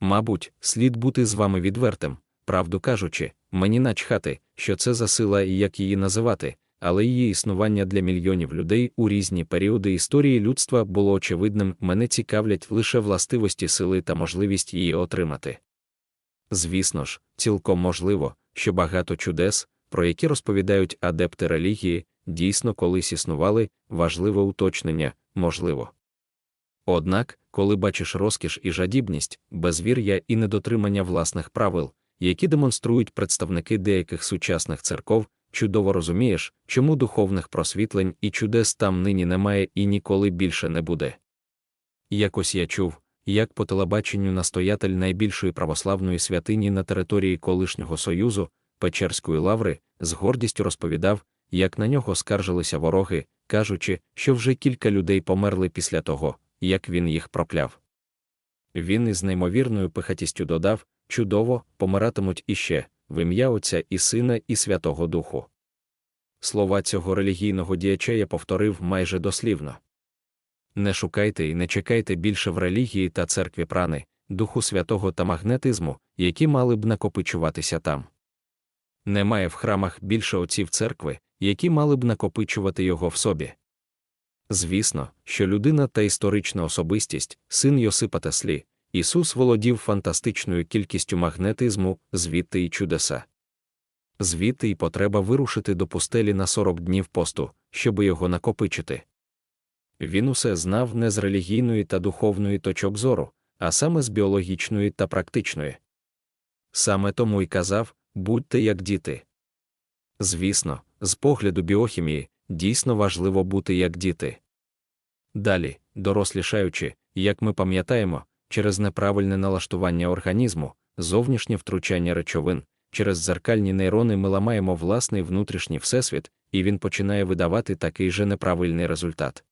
Мабуть, слід бути з вами відвертим, правду кажучи, мені начхати, що це за сила і як її називати, але її існування для мільйонів людей у різні періоди історії людства було очевидним, мене цікавлять лише властивості сили та можливість її отримати. Звісно ж, цілком можливо, що багато чудес, про які розповідають адепти релігії, дійсно колись існували, важливе уточнення, можливо. Однак, коли бачиш розкіш і жадібність, безвір'я і недотримання власних правил, які демонструють представники деяких сучасних церков, чудово розумієш, чому духовних просвітлень і чудес там нині немає і ніколи більше не буде. Якось я чув, як по телебаченню настоятель найбільшої православної святині на території колишнього Союзу, Печерської лаври, з гордістю розповідав, як на нього скаржилися вороги, кажучи, що вже кілька людей померли після того, як він їх прокляв. Він із неймовірною пихатістю додав чудово, помиратимуть іще, в ім'я Отця і Сина і Святого Духу. Слова цього релігійного діяча я повторив майже дослівно. Не шукайте і не чекайте більше в релігії та церкві прани, Духу Святого та магнетизму, які мали б накопичуватися там. Немає в храмах більше отців церкви, які мали б накопичувати його в собі. Звісно, що людина та історична особистість, син Йосипа Теслі, Ісус володів фантастичною кількістю магнетизму, звідти й чудеса. Звідти й потреба вирушити до пустелі на 40 днів посту, щоби його накопичити. Він усе знав не з релігійної та духовної точок зору, а саме з біологічної та практичної. Саме тому й казав будьте як діти. Звісно, з погляду біохімії, дійсно важливо бути як діти. Далі, дорослішаючи, як ми пам'ятаємо, через неправильне налаштування організму, зовнішнє втручання речовин, через зеркальні нейрони ми ламаємо власний внутрішній всесвіт, і він починає видавати такий же неправильний результат.